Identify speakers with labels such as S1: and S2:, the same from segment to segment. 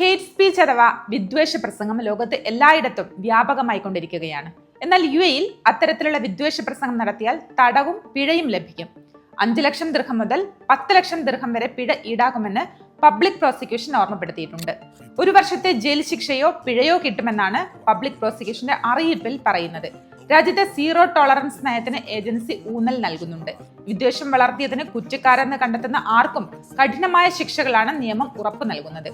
S1: Hate speech അഥവാ വിദ്വേഷ പ്രസംഗം ലോകത്ത് എല്ലായിടത്തും വ്യാപകമായി കൊണ്ടിരിക്കുകയാണ് എന്നാൽ യു എയിൽ അത്തരത്തിലുള്ള വിദ്വേഷ പ്രസംഗം നടത്തിയാൽ തടവും പിഴയും ലഭിക്കും. അഞ്ച് ലക്ഷം ദീർഘം മുതൽ പത്ത് ലക്ഷം ദീർഘം വരെ പിഴ ഈടാക്കുമെന്ന് പബ്ലിക് പ്രോസിക്യൂഷൻ ഓർമ്മപ്പെടുത്തിയിട്ടുണ്ട്. ഒരു വർഷത്തെ ജയിൽ ശിക്ഷയോ പിഴയോ കിട്ടുമെന്നാണ് പബ്ലിക് പ്രോസിക്യൂഷന്റെ അറിയിപ്പിൽ പറയുന്നത്. രാജ്യത്തെ സീറോ ടോളറൻസ് നയത്തിന് ഏജൻസി ഊന്നൽ നൽകുന്നുണ്ട്. വിദ്വേഷം വളർത്തിയതിന് കുറ്റക്കാരെന്ന് കണ്ടെത്തുന്ന ആർക്കും കഠിനമായ ശിക്ഷകളാണ് നിയമം ഉറപ്പു നൽകുന്നത്.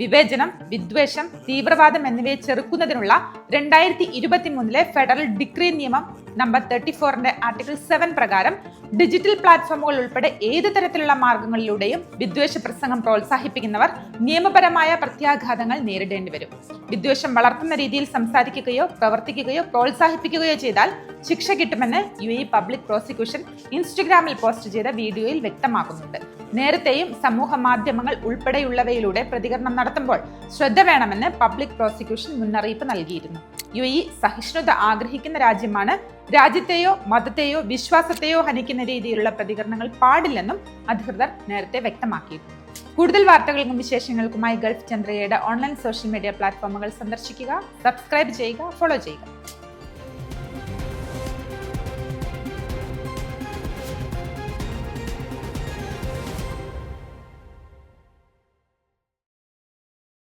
S1: വിവേചനം വിദ്വേഷം തീവ്രവാദം എന്നിവയെ ചെറുക്കുന്നതിനുള്ള രണ്ടായിരത്തി ഇരുപത്തി മൂന്നിലെ ഫെഡറൽ ഡിഗ്രി നിയമം നമ്പർ തേർട്ടി ഫോറിന്റെ ആർട്ടിക്കിൾ സെവൻ പ്രകാരം ഡിജിറ്റൽ പ്ലാറ്റ്ഫോമുകൾ ഉൾപ്പെടെ ഏത് തരത്തിലുള്ള മാർഗങ്ങളിലൂടെയും വിദ്വേഷ പ്രസംഗം പ്രോത്സാഹിപ്പിക്കുന്നവർ നിയമപരമായ പ്രത്യാഘാതങ്ങൾ നേരിടേണ്ടി വരും. വിദ്വേഷം വളർത്തുന്ന രീതിയിൽ സംസാരിക്കുകയോ പ്രവർത്തിക്കുകയോ പ്രോത്സാഹിപ്പിക്കുകയോ ചെയ്താൽ ശിക്ഷ കിട്ടുമെന്ന് യു പബ്ലിക് പ്രോസിക്യൂഷൻ ഇൻസ്റ്റഗ്രാമിൽ പോസ്റ്റ് ചെയ്ത വീഡിയോയിൽ വ്യക്തമാക്കുന്നുണ്ട്. നേരത്തെയും സമൂഹ മാധ്യമങ്ങൾ ഉൾപ്പെടെയുള്ളവയിലൂടെ പ്രതികരണം നടത്തുമ്പോൾ ശ്രദ്ധ വേണമെന്ന് പബ്ലിക് പ്രോസിക്യൂഷൻ മുന്നറിയിപ്പ് നൽകിയിരുന്നു. യു ഇ സഹിഷ്ണുത ആഗ്രഹിക്കുന്ന രാജ്യമാണ്. രാജ്യത്തെയോ മതത്തെയോ വിശ്വാസത്തെയോ ഹനിക്കുന്ന രീതിയിലുള്ള പ്രതികരണങ്ങൾ പാടില്ലെന്നും അധികൃതർ നേരത്തെ വ്യക്തമാക്കിയിരുന്നു കൂടുതൽ വാർത്തകൾക്കും വിശേഷങ്ങൾക്കുമായി ഗൾഫ് ചന്ദ്രയുടെ ഓൺലൈൻ സോഷ്യൽ മീഡിയ പ്ലാറ്റ്ഫോമുകൾ സന്ദർശിക്കുക സബ്സ്ക്രൈബ് ചെയ്യുക ഫോളോ ചെയ്യുക.